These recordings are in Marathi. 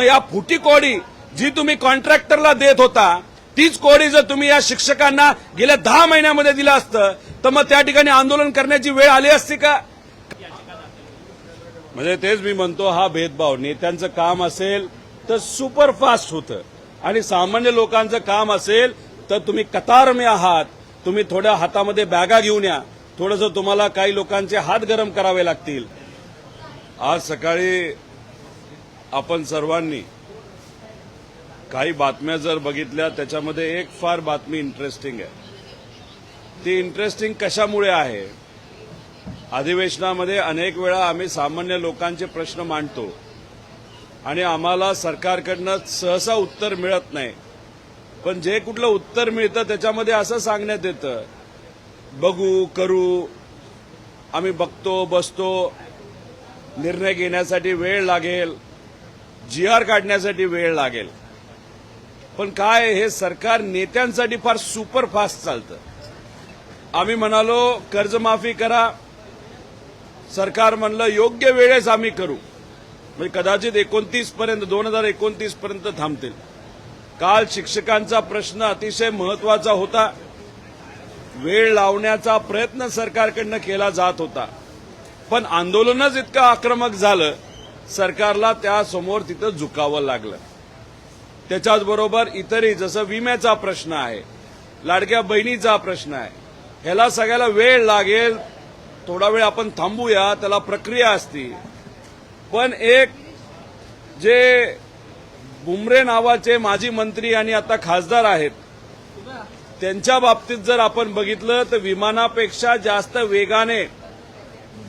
मग या फुटी कोडी जी तुम्ही कॉन्ट्रॅक्टरला देत होता तीच कोडी जर तुम्ही या शिक्षकांना गेल्या दहा महिन्यामध्ये दिलं असतं तर मग त्या ठिकाणी आंदोलन करण्याची वेळ आली असती का? म्हणजे तेच मी म्हणतो हा भेदभाव. नेत्यांचं काम असेल तर सुपरफास्ट होतं. आणि सामान्य लोकांचं काम असेल तर तुम्ही कतारमे आहात. तुम्ही थोड्या हातामध्ये बॅगा घेऊन या. थोडंसं तुम्हाला काही लोकांचे हात गरम करावे लागतील. आज सकाळी आपण सर्वांनी काही बातम्या जर बघितल्या त्याच्यामध्ये एक फार बातमी इंटरेस्टिंग आहे. ती इंटरेस्टिंग कशामुळे आहे? अधिवेशनामध्ये अनेक वेळा आम्ही सामान्य लोकांचे प्रश्न मांडतो आणि आम्हाला सरकारकडनं सहसा उत्तर मिळत नाही. पण जे कुठलं उत्तर मिळतं त्याच्यामध्ये असं सांगण्यात येतं बघू करू आम्ही बघतो बसतो निर्णय घेण्यासाठी वेळ लागेल जी आर काढण्यासाठी वेळ लागेल. पण काय हे सरकार नेत्यांसाठी फार सुपरफास्ट चालतं. आम्ही म्हणालो कर्जमाफी करा. सरकार म्हणलं योग्य वेळेस आम्ही करू. म्हणजे कदाचित एकोणतीस पर्यंत दोन हजार एकोणतीस पर्यंत थांबतील. काल शिक्षकांचा प्रश्न अतिशय महत्त्वाचा होता. वेळ लावण्याचा प्रयत्न सरकारकडनं केला जात होता. पण आंदोलनच इतकं आक्रमक झालं सरकारला त्यासमोर तिथं झुकावं लागलं. त्याच्याचबरोबर इतरही जसं विम्याचा प्रश्न आहे लाडक्या बहिणीचा प्रश्न आहे ह्याला सगळ्याला वेळ लागेल. थोडा वेळ आपण थांबूया त्याला प्रक्रिया असती. पण एक जे बुमरे नावाचे माजी मंत्री आणि आता खासदार आहेत त्यांच्या बाबतीत जर आपण बघितलं तर विमानापेक्षा जास्त वेगाने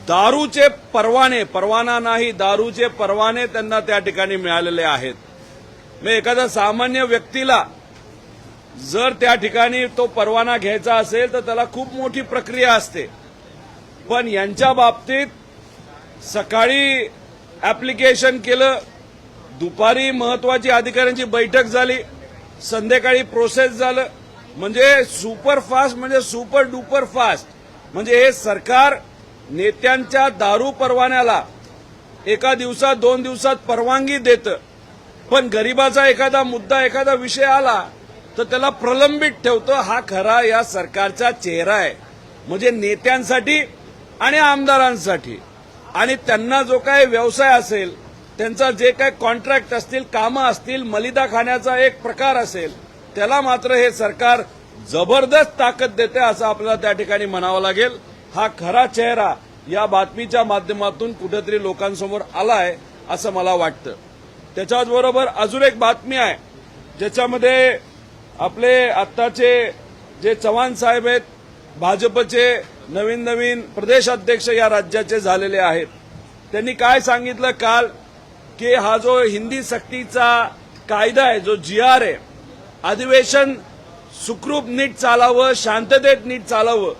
दारूचे परवाने परवाना नाही दारूचे परवाने त्यांना त्या ठिकाणी मिळालेले आहेत. मग एखाद्या सामान्य व्यक्तीला जर त्या ठिकाणी तो परवाना घ्यायचा असेल तर त्याला खूप मोठी प्रक्रिया असते. पण यांच्या बाबतीत सकाळी ऍप्लिकेशन केलं दुपारी महत्वाची अधिकाऱ्यांची बैठक झाली संध्याकाळी प्रोसेस झालं. म्हणजे सुपर फास्ट म्हणजे सुपर डुपर फास्ट म्हणजे हे सरकार नेत्यांच्या दारू परवान्याला एका दिवसात दोन दिवसात परवानगी देतं. पण गरिबाचा एखादा मुद्दा एखादा विषय आला तर त्याला प्रलंबित ठेवतं. हा खरा या सरकारचा चेहरा आहे. म्हणजे नेत्यांसाठी आणि आमदारांसाठी. आणि त्यांना जो काय व्यवसाय असेल त्यांचा जे काय कॉन्ट्रॅक्ट असतील कामं असतील मलिदा खाण्याचा एक प्रकार असेल त्याला मात्र हे सरकार जबरदस्त ताकद देते असं आपल्याला त्या ठिकाणी म्हणावं लागेल. हा खरा चेहरा या बातमीच्या माध्यमातून कुठेतरी लोकांसमोर आलाय असं मला वाटतं. त्याच्याचबरोबर अजून एक बातमी आहे ज्याच्यामध्ये आपले आत्ताचे जे चव्हाण साहेब आहेत भाजपचे नवीन नवीन प्रदेशाध्यक्ष या राज्याचे झालेले आहेत. त्यांनी काय सांगितलं काल? की हा जो हिंदी सक्तीचा कायदा आहे जो जी आर आहे अधिवेशन सुखरूप नीट चालावं शांततेत नीट चालावं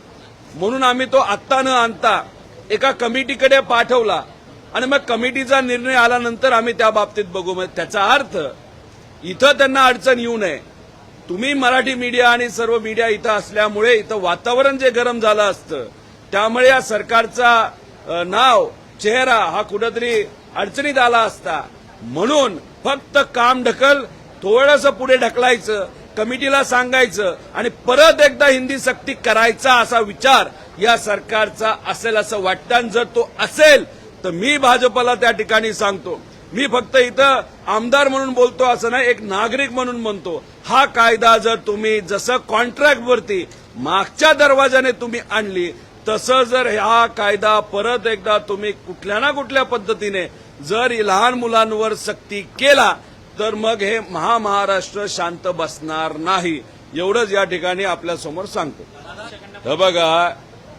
म्हणून आम्ही तो आत्ता न आणता एका कमिटीकडे पाठवला. आणि मग कमिटीचा निर्णय आल्यानंतर आम्ही त्या बाबतीत बघू. मग त्याचा अर्थ इथं त्यांना अडचण येऊ नये. तुम्ही मराठी मीडिया आणि सर्व मीडिया इथं असल्यामुळे इथं वातावरण जे गरम झालं असतं त्यामुळे या सरकारचा नाव चेहरा हा कुठंतरी अडचणीत आला असता. म्हणून फक्त काम ढकल थोडंसं पुढे ढकलायचं. कमिटीला सांगायचं आणि परत एकदा हिंदी सक्ती करायचा असा विचार या सरकारचा असेल असं वाटतं. आणि जर तो असेल तर मी भाजपला त्या ठिकाणी सांगतो. मी फक्त इथं आमदार म्हणून बोलतो असं नाही एक नागरिक म्हणून म्हणतो. हा कायदा जर तुम्ही जसं कॉन्ट्रॅक्टवरती मागच्या दरवाजाने तुम्ही आणली तसं जर हा कायदा परत एकदा तुम्ही कुठल्या ना कुठल्या पद्धतीने जर लहान मुलांवर सक्ती केला तर मग हे महामहाराष्ट्र शांत बसणार नाही. एवढंच या ठिकाणी आपल्यासमोर सांगतो. हे बघा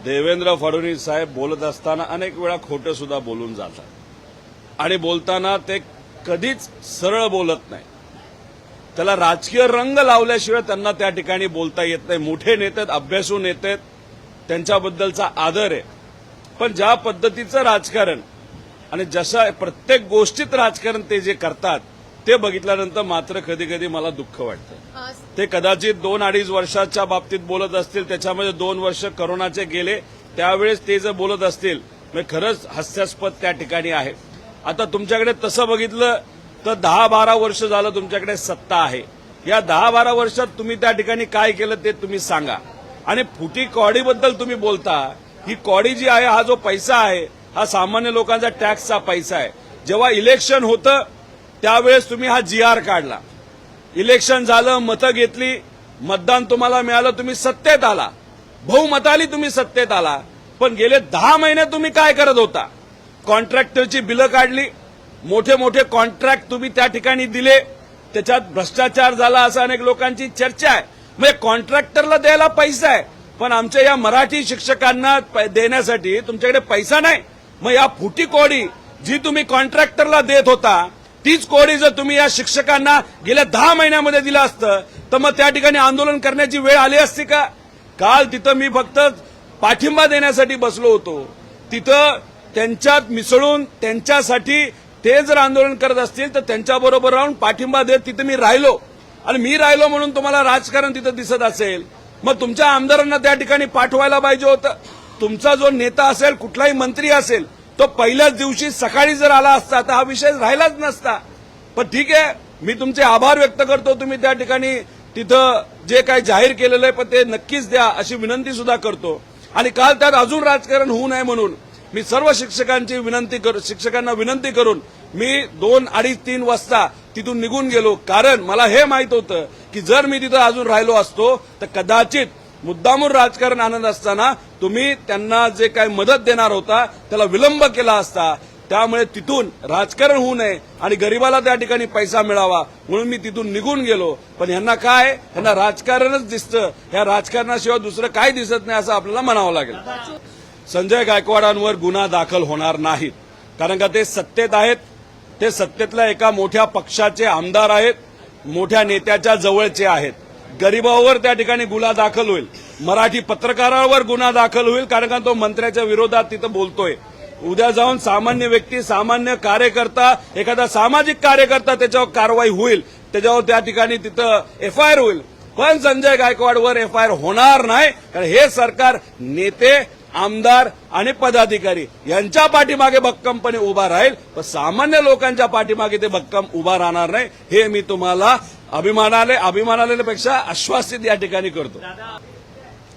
देवेंद्र फडणवीस साहेब बोलत असताना अनेक वेळा खोटं सुद्धा बोलून जातात. आणि बोलताना ते कधीच सरळ बोलत नाही. त्याला राजकीय रंग लावल्याशिवाय त्यांना त्या ठिकाणी बोलता येत नाही. मोठे नेते अभ्यासू नेते त्यांच्याबद्दलचा आदर आहे. पण ज्या पद्धतीचं राजकारण आणि जशा प्रत्येक गोष्टीत राजकारण ते जे करतात ते बघितल्यानंतर मात्र कधी कधी मला दुःख वाटतं. ते कदाचित दोन अडीच वर्षाच्या बाबतीत बोलत असतील त्याच्यामध्ये दोन वर्ष करोनाचे गेले त्यावेळेस ते जर बोलत असतील खरंच हास्यास्पद त्या ठिकाणी आहे. आता तुमच्याकडे तसं बघितलं तर दहा बारा वर्ष झालं तुमच्याकडे सत्ता आहे. या दहा बारा वर्षात तुम्ही त्या ठिकाणी काय केलं ते तुम्ही सांगा. आणि फुटी कॉडीबद्दल तुम्ही बोलता ही कॉडी जी आहे हा जो पैसा आहे हा सामान्य लोकांचा टॅक्सचा पैसा आहे. जेव्हा इलेक्शन होतं त्यावेळेस तुम्ही हा जी आर काढला. इलेक्शन झालं मतं घेतली मतदान तुम्हाला मिळालं तुम्ही सत्तेत आला. बहुमताली तुम्ही सत्तेत आला. पण गेले दहा महिने तुम्ही काय करत होता? कॉन्ट्रॅक्टरची बिलं काढली. मोठे मोठे कॉन्ट्रॅक्ट तुम्ही त्या ठिकाणी दिले. त्याच्यात भ्रष्टाचार झाला असं अनेक लोकांची चर्चा आहे. म्हणजे कॉन्ट्रॅक्टरला द्यायला पैसा आहे. पण आमच्या या मराठी शिक्षकांना देण्यासाठी तुमच्याकडे पैसा नाही. मग या फुटी कोडी जी तुम्ही कॉन्ट्रॅक्टरला देत होता तीच कोडी जर तुम्ही या शिक्षकांना गेल्या दहा महिन्यामध्ये दिलं असतं तर मग त्या ठिकाणी आंदोलन करण्याची वेळ आली असती का? काल तिथं मी फक्त पाठिंबा देण्यासाठी बसलो होतो. तिथं त्यांच्यात मिसळून त्यांच्यासाठी ते जर आंदोलन करत असतील तर त्यांच्याबरोबर राहून पाठिंबा देत तिथं मी राहिलो. आणि मी राहिलो म्हणून तुम्हाला राजकारण तिथं दिसत असेल. मग तुमच्या आमदारांना त्या ठिकाणी पाठवायला पाहिजे होतं. तुमचा जो नेता असेल कुठलाही मंत्री असेल तो पहिल्याच दिवशी सकाळी जर आला असता तर हा विषय राहिलाच नसता. पण ठीक आहे मी तुमचे आभार व्यक्त करतो. तुम्ही त्या ठिकाणी तिथं जे काही जाहीर केलेलं आहे पण ते नक्कीच द्या अशी विनंती सुद्धा करतो. आणि काल त्यात अजून राजकारण होऊ नये म्हणून मी सर्व शिक्षकांची विनंती कर शिक्षकांना विनंती करून मी दोन अडीच तीन वाजता तिथून निघून गेलो. कारण मला हे माहीत होतं की जर मी तिथं अजून राहिलो असतो तर कदाचित मुद्दामून राजकारण आणत असताना तुम्ही त्यांना जे काही मदत देणार होता त्याला विलंब केला असता त्यामुळे तिथून राजकारण होऊ नये आणि गरीबाला त्या ठिकाणी पैसा मिळावा म्हणून मी तिथून निघून गेलो. पण यांना काय? यांना राजकारणच दिसतं. ह्या राजकारणाशिवाय दुसरं काय दिसत नाही असं आपल्याला म्हणावं लागेल. संजय गायकवाडांवर गुन्हा दाखल होणार नाहीत कारण का ते सत्तेत आहेत. ते सत्तेतल्या एका मोठ्या पक्षाचे आमदार आहेत. मोठ्या नेत्याच्या जवळचे आहेत. गरिबावर त्या ठिकाणी गुन्हा दाखल होईल. मराठी पत्रकारावर गुन्हा दाखल होईल कारण का तो मंत्र्याच्या विरोधात तिथं बोलतोय. उद्या जाऊन सामान्य व्यक्ती सामान्य कार्यकर्ता एखादा सामाजिक कार्यकर्ता त्याच्यावर कारवाई होईल. त्याच्यावर त्या ठिकाणी तिथं एफ आय आर होईल. पण संजय गायकवाडवर एफ आय आर होणार नाही. कारण हे सरकार नेते आमदार आणि पदाधिकारी यांच्या पाठीमागे भक्कमपणे उभा राहील. पण सामान्य लोकांच्या पाठीमागे ते भक्कम उभा राहणार नाही हे मी तुम्हाला अभिमानाने अभिमानालेपेक्षा आश्वासित या ठिकाणी करतो.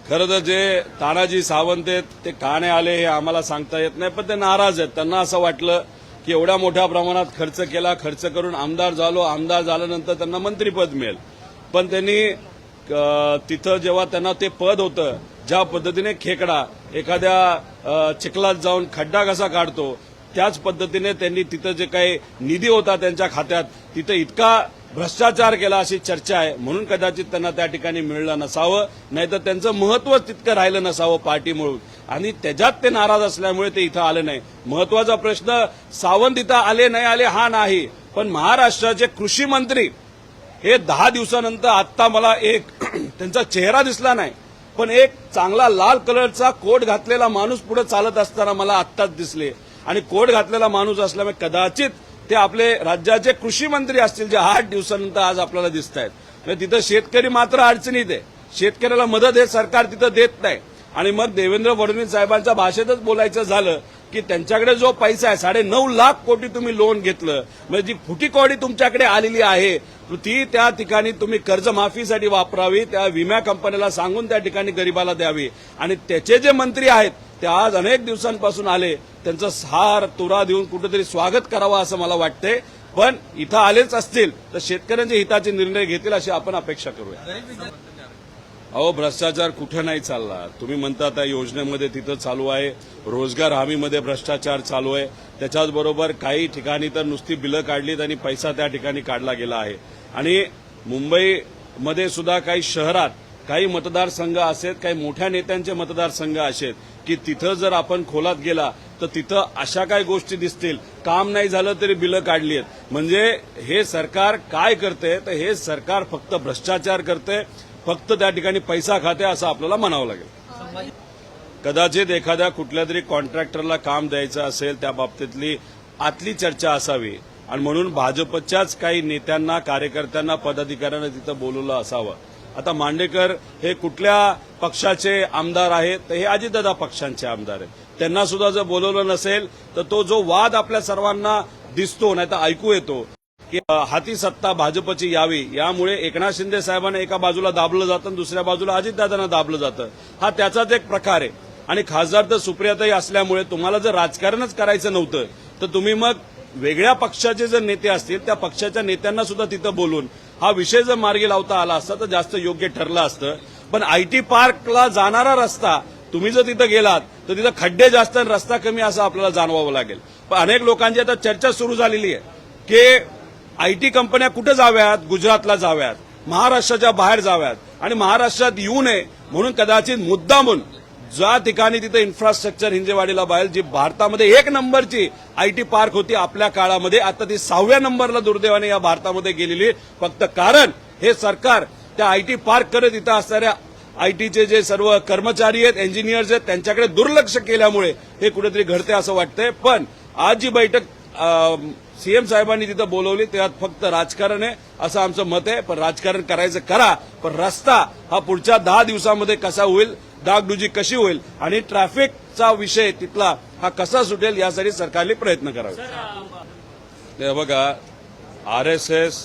खरं तर जे तानाजी सावंत आहेत ते काणे आले हे आम्हाला सांगता येत नाही पण ते नाराज आहेत. त्यांना असं वाटलं की एवढ्या मोठ्या प्रमाणात खर्च केला खर्च करून आमदार झालो आमदार झाल्यानंतर त्यांना मंत्रीपद मिळेल. पण त्यांनी तिथं जेव्हा त्यांना ते पद होतं ज्या पद्धतीने खेकडा एखाद्या चिखलात जाऊन खड्डा कसा काढतो त्याच पद्धतीने त्यांनी तिथं जे काही निधी होता त्यांच्या खात्यात तिथं इतका भ्रष्टाचार केला अशी चर्चा आहे म्हणून कदाचित त्यांना त्या ठिकाणी मिळलं नसावं नाहीतर त्यांचं महत्त्व तितकं राहिलं नसावं पार्टी म्हणून आणि त्याच्यात ते नाराज असल्यामुळे ते इथं आले नाही. महत्त्वाचा प्रश्न सावंत इथं आले नाही आले हा नाही. पण महाराष्ट्राचे कृषी मंत्री हे दहा दिवसानंतर आत्ता मला एक त्यांचा चेहरा दिसला नाही पण एक चांगला लाल कलरचा कोट घातलेला माणूस पुढे चालत असताना मला आत्ताच दिसले. आणि कोट घातलेला माणूस असल्यामुळे कदाचित ते आपले राज्याचे कृषी मंत्री असतील जे आठ दिवसानंतर आज आपल्याला दिसत आहेत तिथं शेतकरी मात्र अडचणीत आहे. शेतकऱ्याला मदत हे सरकार तिथं देत नाही. आणि मग देवेंद्र फडणवीस साहेबांच्या भाषेतच बोलायचं झालं की त्यांच्याकडे जो पैसा आहे साडे नऊ लाख कोटी तुम्ही लोन घेतलं. म्हणजे जी फुटीकॉडी तुमच्याकडे आलेली आहे ती त्या ठिकाणी तुम्ही कर्जमाफीसाठी वापरावी त्या विमा कंपन्याला सांगून त्या ठिकाणी गरिबाला द्यावी. आणि त्याचे जे मंत्री आहेत ते आज अनेक दिवसांपासून आले. त्यांचं हार तुरा देऊन कुठेतरी स्वागत करावं असं मला वाटतंय. पण इथं आलेच असतील तर शेतकऱ्यांच्या हिताचे निर्णय घेतील अशी आपण अपेक्षा करूया. अहो भ्रष्टाचार कुठे नाही चालला? तुम्ही म्हणता त्या योजनेमध्ये तिथं चालू आहे. रोजगार हमीमध्ये भ्रष्टाचार चालू आहे. त्याच्याचबरोबर काही ठिकाणी तर नुसती बिलं काढलीत आणि पैसा त्या ठिकाणी काढला गेला आहे. आणि मुंबईमध्ये सुद्धा काही शहरात काही मतदारसंघ असेल काही मोठ्या नेत्यांचे मतदारसंघ असेत की तिथं जर आपण खोलात गेला तर तिथं अशा काही गोष्टी दिसतील. काम नाही झालं तरी बिलं काढली आहेत म्हणजे हे सरकार काय करते? तर हे सरकार फक्त भ्रष्टाचार करते. फक्त त्या ठिकाणी पैसा खाते असं आपल्याला म्हणावं लागेल. कदाचित एखाद्या कुठल्या तरी कॉन्ट्रॅक्टरला काम द्यायचं असेल त्या बाबतीतली आतली चर्चा असावी. आणि म्हणून भाजपच्याच काही नेत्यांना कार्यकर्त्यांना पदाधिकाऱ्यांना तिथं बोलवलं असावं. आता मांडेकर हे कुठल्या पक्षाचे आमदार आहेत? तर हे अजितदादा पक्षांचे आमदार आहेत. त्यांना सुद्धा जर बोलवलं नसेल तर तो जो वाद आपल्या सर्वांना दिसतो नाही तर ऐकू येतो की हाती सत्ता भाजपची यावी. यामुळे एकनाथ शिंदे साहेबांना एका बाजूला दाबलं जातं आणि दुसऱ्या बाजूला अजितदादांना दाबलं जातं. हा त्याचाच एक प्रकार आहे. आणि खासदार तर सुप्रियाताई असल्यामुळे तुम्हाला जर राजकारणच करायचं नव्हतं तर तुम्ही मग वेगळ्या पक्षाचे जर नेते असतील त्या पक्षाच्या नेत्यांना सुद्धा तिथं बोलून हा विषय जर मार्गी लावता आला असता तर जास्त योग्य ठरलं असतं. पण आयटी पार्कला जाणारा रस्ता तुम्ही जर तिथं गेलात तर तिथं खड्डे जास्त आणि रस्ता कमी असं आपल्याला जाणवावं लागेल. पण अनेक लोकांची आता चर्चा सुरू झालेली आहे की आयटी कंपन्या कुठे जाव्यात? गुजरातला जाव्यात. महाराष्ट्राच्या बाहेर जाव्यात. आणि महाराष्ट्रात येऊ नये म्हणून कदाचित मुद्दामून ज्या ठिकाणी तिथे इन्फ्रास्ट्रक्चर हिंजेवाडीला बाहेर जी भारतामध्ये एक नंबरची आयटी पार्क होती आपल्या काळामध्ये आता ती सहाव्या नंबरला दुर्दैवाने या भारतामध्ये गेलेली. आहे. फक्त कारण हे सरकार त्या आयटी पार्क करत इथं असणाऱ्या आयटीचे जे सर्व कर्मचारी आहेत इंजिनियर्स आहेत त्यांच्याकडे दुर्लक्ष केल्यामुळे हे कुठेतरी घडते असं वाटतंय. पण आज जी बैठक सीएम साहेबांनी तिथं बोलवली त्यात फक्त राजकारण आहे असं आमचं मत आहे. पण राजकारण करायचं करा पण रस्ता हा पुढच्या दहा दिवसामध्ये कसा होईल डागडुजी कशी होईल आणि ट्रॅफिकचा विषय तिथला हा कसा सुटेल यासाठी सरकारने प्रयत्न करावे. बघा आर एस एस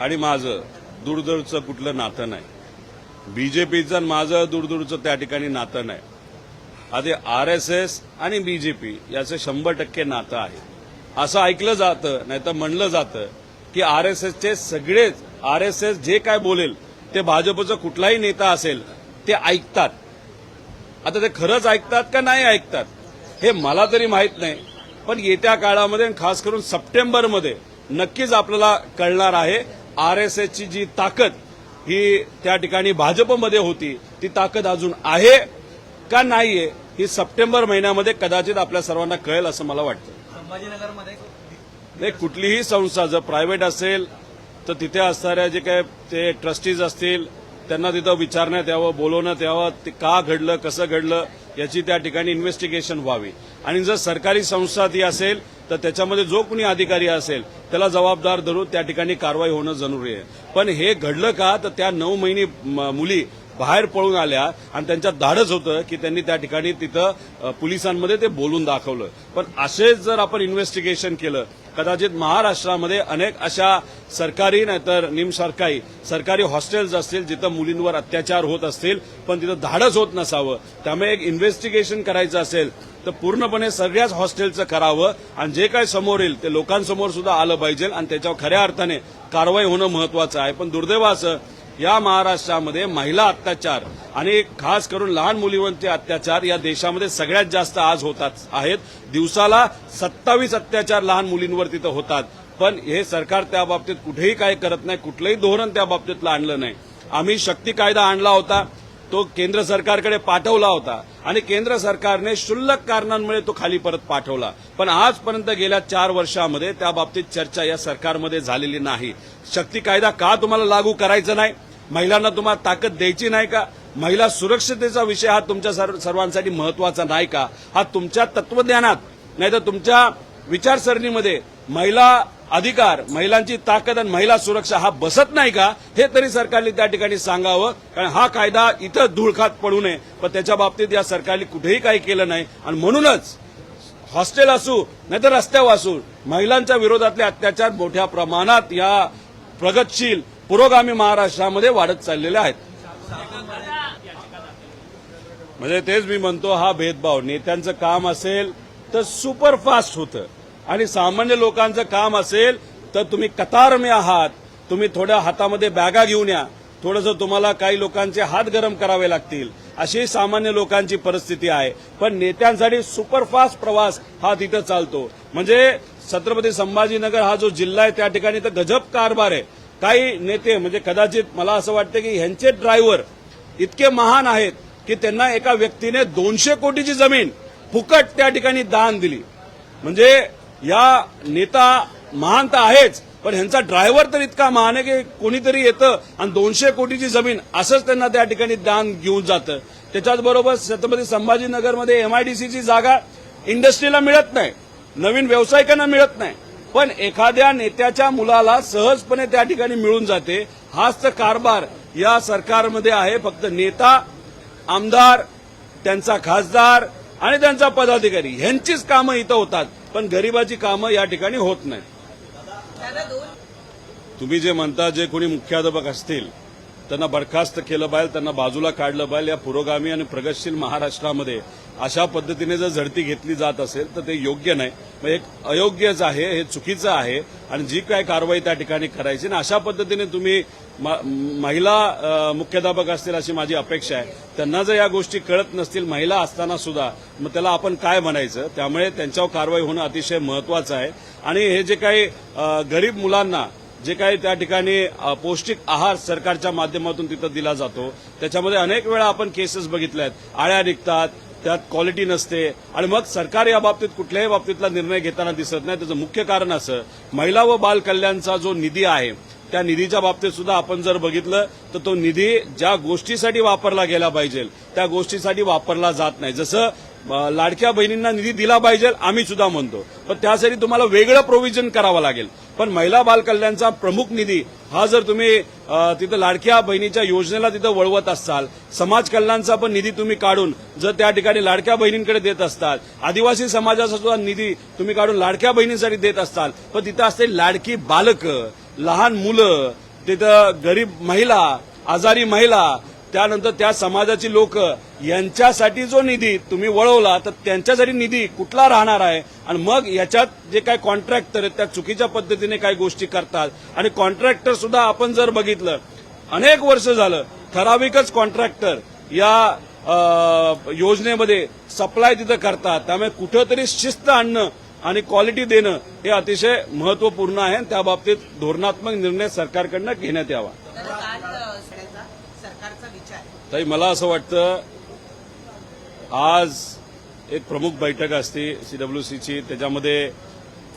आणि माझं दूरदूरचं कुठलं नातं नाही. बीजेपीचं आणि माझं दूरदूरचं त्या ठिकाणी नातं नाही. आधी आर एस एस आणि बीजेपी याचं शंभर टक्के नातं आहे. असं ऐकलं जातं नाही तर म्हणलं जातं की आर एस एसचे सगळेच आर एस एस जे काय बोलेल ते भाजपचं कुठलाही नेता असेल ते ऐकतात. आता ते खरंच ऐकतात का नाही ऐकतात हे मला तरी माहीत नाही. पण येत्या काळामध्ये आणि खास करून सप्टेंबरमध्ये नक्कीच आपल्याला कळणार आहे आर एस एसची जी ताकद ही त्या ठिकाणी भाजपमध्ये होती ती ताकद अजून आहे का नाहीये ही सप्टेंबर महिन्यामध्ये कदाचित आपल्या सर्वांना कळेल असं मला वाटतं. संभाजीनगरमध्ये? नाही कुठलीही संस्था जर प्रायव्हेट असेल तर तिथे असणाऱ्या जे काय ते ट्रस्टीज असतील त्यांना तिथं विचारण्यात यावं बोलवण्यात यावं ते का घडलं कसं घडलं याची त्या ठिकाणी इन्व्हेस्टिगेशन व्हावी. आणि जर सरकारी संस्था ती असेल तर त्याच्यामध्ये जो कुणी अधिकारी असेल त्याला जबाबदार धरून त्या ठिकाणी कारवाई होणं जरुरी आहे. पण हे घडलं का तर त्या नऊ महिने म- मुली बाहेर पळून आल्या आणि त्यांच्यात धाडच होतं की त्यांनी त्या ठिकाणी तिथं पोलिसांमध्ये ते बोलून दाखवलं. पण असेच जर आपण इन्व्हेस्टिगेशन केलं कदाचित महाराष्ट्रामध्ये अनेक अशा सरकारी नाहीतर निमसरकारी सरकारी हॉस्टेल्स असतील जिथं मुलींवर अत्याचार होत असतील पण तिथं धाडच होत नसावं त्यामुळे एक इन्व्हेस्टिगेशन करायचं असेल तर पूर्णपणे सगळ्याच हॉस्टेलचं करावं आणि जे काय समोर येईल ते लोकांसमोर सुद्धा आलं पाहिजे आणि त्याच्यावर खऱ्या अर्थाने कारवाई होणं महत्वाचं आहे. पण दुर्दैवाचं या महाराष्ट्रामध्ये महिला अत्याचार आणि खास करून लहान मुलींवरचे अत्याचार या देशामध्ये सगळ्यात जास्त आज होतात आहेत. दिवसाला सत्तावीस अत्याचार लहान मुलींवर तिथं होतात. पण हे सरकार त्या बाबतीत कुठेही काय करत नाही कुठलंही धोरण त्या बाबतीतलं आणलं नाही. आम्ही शक्ती कायदा आणला होता तो केंद्र सरकारकडे पाठवला होता आणि केंद्र सरकारने क्षुल्लक कारणांमुळे तो खाली परत पाठवला. पण आजपर्यंत गेल्या चार वर्षामध्ये त्या बाबतीत चर्चा या सरकारमध्ये झालेली नाही. शक्ती कायदा का तुम्हाला लागू करायचा नाही? महिलांना तुम्हाला ताकद द्यायची नाही का? महिला सुरक्षतेचा विषय हा तुमच्या सर्वांसाठी महत्त्वाचा नाही का? हा तुमच्या तत्वज्ञानात नाही तर तुमच्या विचारसरणीमध्ये महिला अधिकार महिलांची ताकद आणि महिला सुरक्षा हा बसत नाही का? हे तरी सरकारने त्या ठिकाणी सांगावं कारण हा कायदा इथं धुळखात पडू नये. पण त्याच्या बाबतीत या सरकारने कुठेही काही केलं नाही. आणि म्हणूनच हॉस्टेल असू नाहीतर रस्त्यावर असू महिलांच्या विरोधातले अत्याचार मोठ्या प्रमाणात या प्रगतशील पुरोगामी महाराष्ट्रामध्ये वाढत चाललेले आहेत. म्हणजे तेच मी म्हणतो हा भेदभाव. नेत्यांचं काम असेल तर सुपरफास्ट होतं. आणि सामान्य लोकांचं काम असेल तर तुम्ही कतारमे आहात. तुम्ही थोड्या हातामध्ये बॅगा घेऊन या. थोडंसं तुम्हाला काही लोकांचे हात गरम करावे लागतील अशी सामान्य लोकांची परिस्थिती आहे. पण नेत्यांसाठी सुपरफास्ट प्रवास हा तिथं चालतो. म्हणजे छत्रपती संभाजीनगर हा जो जिल्हा आहे त्या ठिकाणी तर गजब कारभार आहे. काही नेते म्हणजे कदाचित मला असं वाटतं की ह्यांचे ड्रायव्हर इतके महान आहेत की त्यांना एका व्यक्तीने दोनशे कोटीची जमीन फुकट त्या ठिकाणी दान दिली. म्हणजे या नेता महान तर आहेच पण ह्यांचा ड्रायव्हर तर इतका महान आहे की कोणीतरी येतं आणि दोनशे कोटीची जमीन असंच त्यांना त्या ठिकाणी दान घेऊन जातं. त्याच्याचबरोबर छत्रपती संभाजीनगरमध्ये एमआयडीसीची जागा इंडस्ट्रीला मिळत नाही नवीन व्यावसायिकांना मिळत नाही. पण एखाद्या नेत्याच्या मुलाला सहजपणे त्या ठिकाणी मिळून जाते. हाच तर कारभार या सरकारमध्ये आहे. फक्त नेता आमदार त्यांचा खासदार आणि त्यांचा पदाधिकारी ह्यांचीच कामं इथं होतात. पण गरिबाची कामं या ठिकाणी होत नाही. तुम्ही जे म्हणता जे कोणी मुख्याध्यापक असतील त्यांना बरखास्त केलं पाहिजे त्यांना बाजूला काढलं पाहिजे. या पुरोगामी आणि प्रगतशील महाराष्ट्रामध्ये अशा पद्धतीने जर झडती घेतली जात असेल तर ते योग्य नाही. मग एक अयोग्यच आहे हे चुकीचं आहे आणि जी काय कारवाई त्या ठिकाणी करायची आणि अशा पद्धतीने तुम्ही म- महिला मुख्याध्यापक असतील अशी माझी अपेक्षा आहे. त्यांना जर या गोष्टी कळत नसतील महिला असताना सुद्धा मग त्याला आपण काय म्हणायचं? त्यामुळे त्यांच्यावर कारवाई होणं अतिशय महत्वाचं आहे. आणि हे जे काही गरीब मुलांना जे काही त्या ठिकाणी पौष्टिक आहार सरकारच्या माध्यमातून तिथं दिला जातो त्याच्यामध्ये अनेक वेळा आपण केसेस बघितल्या आहेत आळ्या निघतात त्यात क्वालिटी नसते. आणि मग सरकार या बाबतीत कुठल्याही बाबतीतला निर्णय घेताना दिसत नाही. त्याचं मुख्य कारण असं महिला व बाल कल्याणचा जो निधी आहे त्या निधीच्या बाबतीत सुद्धा आपण जर बघितलं तर तो निधी ज्या गोष्टीसाठी वापरला गेला पाहिजे त्या गोष्टीसाठी वापरला जात नाही. जसं लाडक्या बहिणींना निधी दिला पाहिजे आम्ही सुद्धा म्हणतो. पण त्यासाठी तुम्हाला वेगळं प्रोव्हिजन करावं लागेल. पण महिला बालकल्याणचा प्रमुख निधी हा जर तुम्ही तिथं लाडक्या बहिणीच्या योजनेला तिथं वळवत असाल समाज कल्याणचा पण निधी तुम्ही काढून जर त्या ठिकाणी लाडक्या बहिणींकडे देत असताल आदिवासी समाजाचा सुद्धा निधी तुम्ही काढून लाडक्या बहिणींसाठी देत असताल पण तिथं असते लाडकी बालकं लहान मुलं तिथं गरीब महिला आजारी महिला त्यानंतर त्या समाजाची लोक यांच्यासाठी जो निधी तुम्ही वळवला तर त्यांच्यासाठी निधी कुठला राहणार आहे आणि मग याच्यात जे काय कॉन्ट्रॅक्टर आहेत त्या चुकीच्या पद्धतीने काही गोष्टी करतात. आणि कॉन्ट्रॅक्टर सुद्धा आपण जर बघितलं अनेक वर्ष झालं ठराविकच कॉन्ट्रॅक्टर या योजनेमध्ये सप्लाय तिथं करतात. त्यामुळे कुठंतरी शिस्त आणणं आणि क्वालिटी देणं हे अतिशय महत्त्वपूर्ण आहे आणि त्या बाबतीत धोरणात्मक निर्णय सरकारकडनं घेण्यात यावा दादा काल अ, सगळ्यांचा सरकारचा विचार ताई मला असं वाटतं आज एक प्रमुख बैठक असते सीडब्ल्यूसीची त्याच्यामध्ये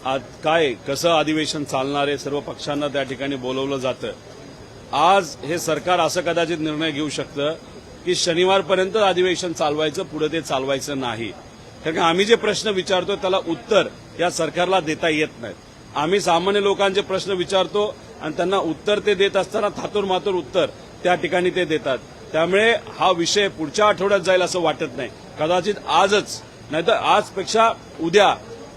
आज काय कसं अधिवेशन चालणार आहे सर्व पक्षांना त्या ठिकाणी बोलवलं जातं. आज हे सरकार असं कदाचित निर्णय घेऊ शकतं की शनिवारपर्यंत अधिवेशन चालवायचं पुढे ते चालवायचं नाही. कारण आम्ही जे प्रश्न विचारतो त्याला उत्तर या सरकारला देता येत नाहीत आम्ही सामान्य लोकांचे प्रश्न विचारतो आणि त्यांना उत्तर ते देत असताना थातूर मातूर उत्तर त्या ठिकाणी ते देतात. त्यामुळे हा विषय पुढच्या आठवड्यात जाईल असं वाटत नाही. कदाचित आजच नाहीतर आजपेक्षा उद्या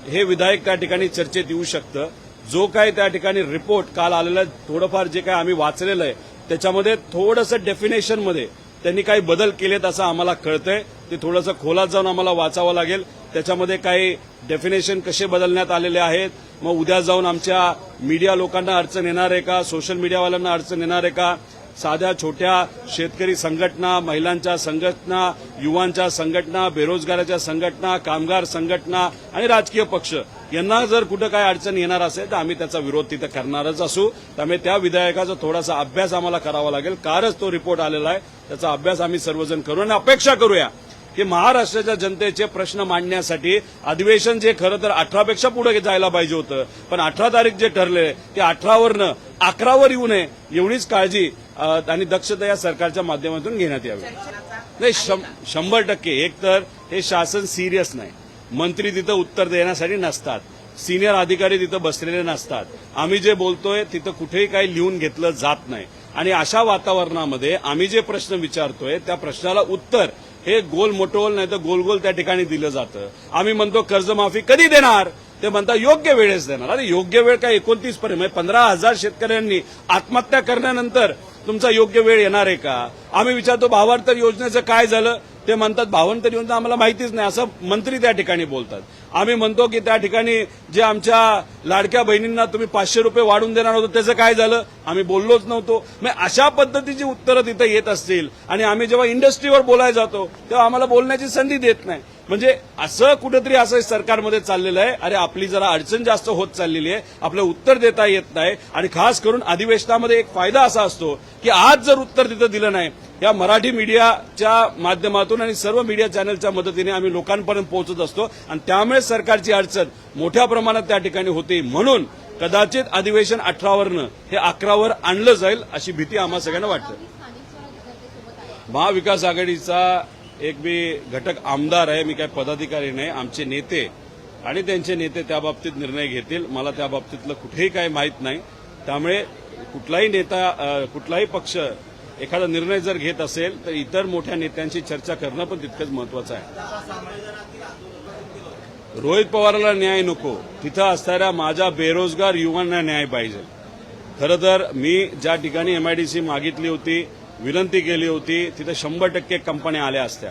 हे विधायक त्या ठिकाणी चर्चेत येऊ शकतं. जो काय त्या ठिकाणी रिपोर्ट काल आलेला आहे, थोडंफार जे काय आम्ही वाचलेलं आहे त्याच्यामध्ये थोडंसं डेफिनेशनमध्ये त्यांनी काही बदल केलेत असं आम्हाला कळतंय. ते थोडंसं खोलात जाऊन आम्हाला वाचावं लागेल. त्याच्यामध्ये काही डेफिनेशन कसे बदलण्यात आलेले आहेत? मग उद्या जाऊन आमच्या मीडिया लोकांना अडचण येणार आहे का? सोशल मीडियावाल्यांना अडचण येणार आहे का? साध्या छोट्या शेतकरी संघटना महिलांच्या संघटना युवांच्या संघटना बेरोजगाराच्या संघटना कामगार संघटना आणि राजकीय पक्ष यांना जर कुठं काय अडचण येणार असेल तर आम्ही त्याचा विरोध तिथं करणारच असू. त्यामुळे त्या विधेयकाचा थोडासा अभ्यास आम्हाला करावा लागेल. कारच तो रिपोर्ट आलेला आहे. त्याचा अभ्यास आम्ही सर्वजण करू आणि अपेक्षा करूया की महाराष्ट्राच्या जनतेचे प्रश्न मांडण्यासाठी अधिवेशन जे खरं तर अठरापेक्षा पुढे जायला पाहिजे होतं. पण अठरा तारीख जे ठरले ते अठरावरनं अकरावर येऊ नये एवढीच काळजी आणि दक्षता या सरकारच्या माध्यमातून घेण्यात यावी. नाही शं- शंभर टक्के. एक तर हे शासन सिरियस नाही. मंत्री तिथं उत्तर देण्यासाठी नसतात. सिनियर अधिकारी तिथं बसलेले नसतात. आम्ही जे बोलतोय तिथं कुठेही काही लिहून घेतलं जात नाही. आणि अशा वातावरणामध्ये आम्ही जे प्रश्न विचारतोय त्या प्रश्नाला उत्तर हे गोल मोटोल नाही तर गोल गोल त्या ठिकाणी दिलं जातं. आम्ही म्हणतो कर्जमाफी कधी देणार? ते म्हणतात योग्य वेळेस देणार. अरे योग्य वेळ काय एकोणतीस पर्यंत? म्हणजे पंधरा हजार शेतकऱ्यांनी आत्महत्या करण्यानंतर तुमचा योग्य वेळ येणार आहे का? आम्ही विचारतो भावांतर योजनेचं काय झालं? ते म्हणतात भावांतर योजना आम्हाला माहितीच नाही असं मंत्री त्या ठिकाणी बोलतात. आम्ही म्हणतो की त्या ठिकाणी जे आमच्या लाडक्या बहिणींना तुम्ही पाचशे रुपये वाढून देणार होतो त्याचं काय झालं? आम्ही बोललोच नव्हतो. मग अशा पद्धतीची उत्तरं तिथं येत असतील आणि आम्ही जेव्हा इंडस्ट्रीवर बोलायला जातो तेव्हा आम्हाला बोलण्याची संधी देत नाही. म्हणजे असं कुठेतरी असं सरकारमध्ये चाललेलं आहे. अरे आपली जरा अडचण जास्त होत चाललेली आहे. आपलं उत्तर देता येत नाही. आणि खास करून अधिवेशनामध्ये एक फायदा असा असतो की आज जर उत्तर तिथं दिलं नाही या मराठी मीडियाच्या माध्यमातून आणि सर्व मीडिया चॅनलच्या मदतीने आम्ही लोकांपर्यंत पोहोचत असतो. आणि त्यामुळे सरकारची अडचण मोठ्या प्रमाणात त्या ठिकाणी होते. म्हणून कदाचित अधिवेशन अठरावरनं हे अकरावर आणलं जाईल अशी भीती आम्हा सगळ्यांना वाटते. महाविकास आघाडीचा एक मी घटक आमदार आहे मी काय पदाधिकारी नाही आमचे नेते आणि त्यांचे नेते त्या बाबतीत निर्णय घेतील. मला त्या बाबतीतलं कुठेही काही माहीत नाही. त्यामुळे कुठलाही नेता कुठलाही पक्ष एखादा निर्णय जर घेत असेल तर इतर मोठ्या नेत्यांशी चर्चा करणं पण तितकंच महत्वाचं आहे. रोहित पवाराला न्याय नको. तिथं असणाऱ्या माझ्या बेरोजगार युवांना न्याय पाहिजे. खरं तर मी ज्या ठिकाणी एमआयडीसी मागितली होती विनंती केली होती तिथे शंभर टक्के कंपन्या आल्या असत्या.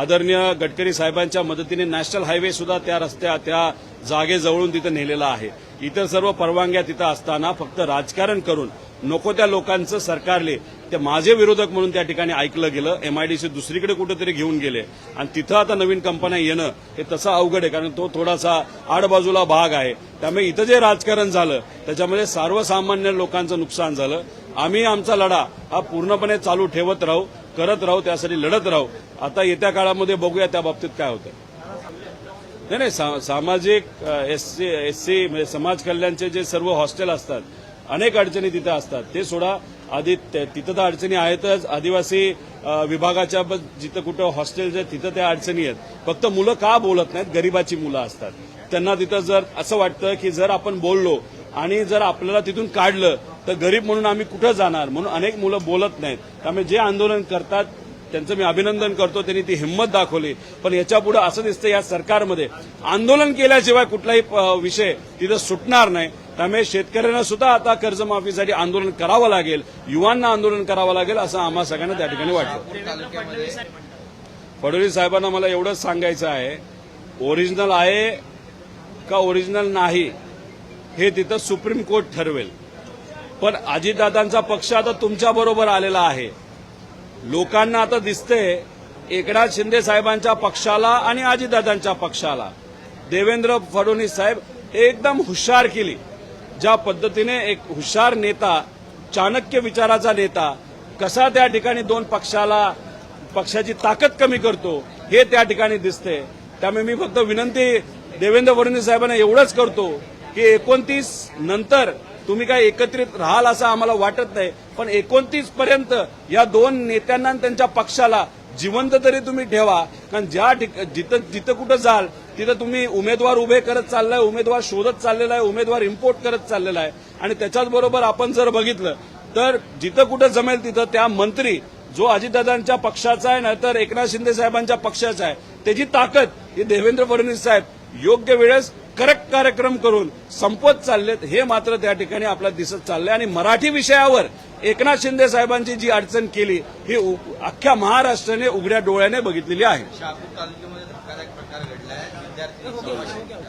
आदरणीय गडकरी साहेबांच्या मदतीने नॅशनल हायवे सुद्धा त्या रस्त्या त्या जागेजवळून तिथं नेलेला आहे. इतर सर्व परवानग्या तिथं असताना फक्त राजकारण करून नको त्या लोकांचं सरकारले ते माझे विरोधक म्हणून त्या ठिकाणी ऐकलं गेलं. एमआयडीसी दुसरीकडे कुठेतरी घेऊन गेले. आणि तिथं आता नवीन कंपन्या येणं हे तसं अवघड आहे. कारण तो थोडासा आडबाजूला भाग आहे. त्यामुळे इथं जे राजकारण झालं त्याच्यामध्ये सर्वसामान्य लोकांचं नुकसान झालं. आम्ही आमचा लढा हा पूर्णपणे चालू ठेवत राहू करत राहू त्यासाठी लढत राहू. आता येत्या काळामध्ये बघूया त्या बाबतीत काय होतं. नाही नाही सामाजिक एस सी म्हणजे समाज कल्याणचे जे सर्व हॉस्टेल असतात अनेक अडचणी तिथं असतात. ते सोडा आधी तिथं तर अडचणी आहेतच. आदिवासी विभागाच्या जिथं कुठं हॉस्टेल आहेत तिथं त्या अडचणी आहेत. फक्त मुलं का बोलत नाहीत? गरीबाची मुलं असतात. त्यांना तिथं जर असं वाटतं की जर आपण बोललो आणि जर आपल्याला तिथून काढलं तर गरीब म्हणून आम्ही कुठं जाणार? म्हणून अनेक मुलं बोलत नाहीत. त्यामुळे जे आंदोलन करतात त्यांचं मी अभिनंदन करतो. त्यांनी ती हिंमत दाखवली. पण याच्यापुढे असं दिसतं या सरकारमध्ये. आंदोलन केल्याशिवाय कुठलाही विषय तिथं सुटणार नाही. त्यामुळे शेतकऱ्यांना सुद्धा आता कर्जमाफीसाठी आंदोलन करावं लागेल. युवांना आंदोलन करावं लागेल असं आम्हा सगळ्यांना त्या ठिकाणी वाटतं. फडणवीस साहेबांना मला एवढंच सांगायचं आहे ओरिजिनल आहे का ओरिजिनल नाही हे तिथं सुप्रीम कोर्ट ठरवेल. पण अजितदादांचा पक्ष आता तुमच्या बरोबर आलेला आहे. लोकांना आता दिसते एकनाथ शिंदे साहेबांच्या पक्षाला आणि अजितदादांच्या पक्षाला. देवेंद्र फडणवीस साहेब एकदम हुशार केली. ज्या पद्धतीने एक हुशार नेता चाणक्य विचाराचा नेता कसा त्या ठिकाणी दोन पक्षाला पक्षाची ताकद कमी करतो हे त्या ठिकाणी दिसते. त्यामुळे मी फक्त विनंती देवेंद्र फडणवीस साहेबांना एवढंच करतो की एकोणतीस नंतर तुम्ही काय एकत्रित राहाल असं आम्हाला वाटत नाही पण एकोणतीस पर्यंत या दोन नेत्यांना त्यांच्या पक्षाला जिवंत तरी तुम्ही ठेवा. कारण ज्या जिथं जिथं कुठं जाल तिथं तुम्ही उमेदवार उभे करत चाललाय उमेदवार शोधत चाललेला आहे उमेदवार इम्पोर्ट करत चाललेला आहे. आणि त्याच्याच बरोबर आपण जर बघितलं तर जिथं कुठं जमेल तिथं त्या मंत्री जो अजितदादांच्या पक्षाचा आहे नाहीतर एकनाथ शिंदे साहेबांच्या पक्षाचा आहे त्याची ताकद ही देवेंद्र फडणवीस साहेब योग्य वेळेस करेक्ट कार्यक्रम करून संपत चाललेत हे मात्र त्या ठिकाणी आपल्याला दिसत चाललंय. आणि मराठी विषयावर एकनाथ शिंदे साहेबांची जी अडचण केली ही अख्ख्या महाराष्ट्राने उघड्या डोळ्याने बघितलेली आहे. Eu vou, eu.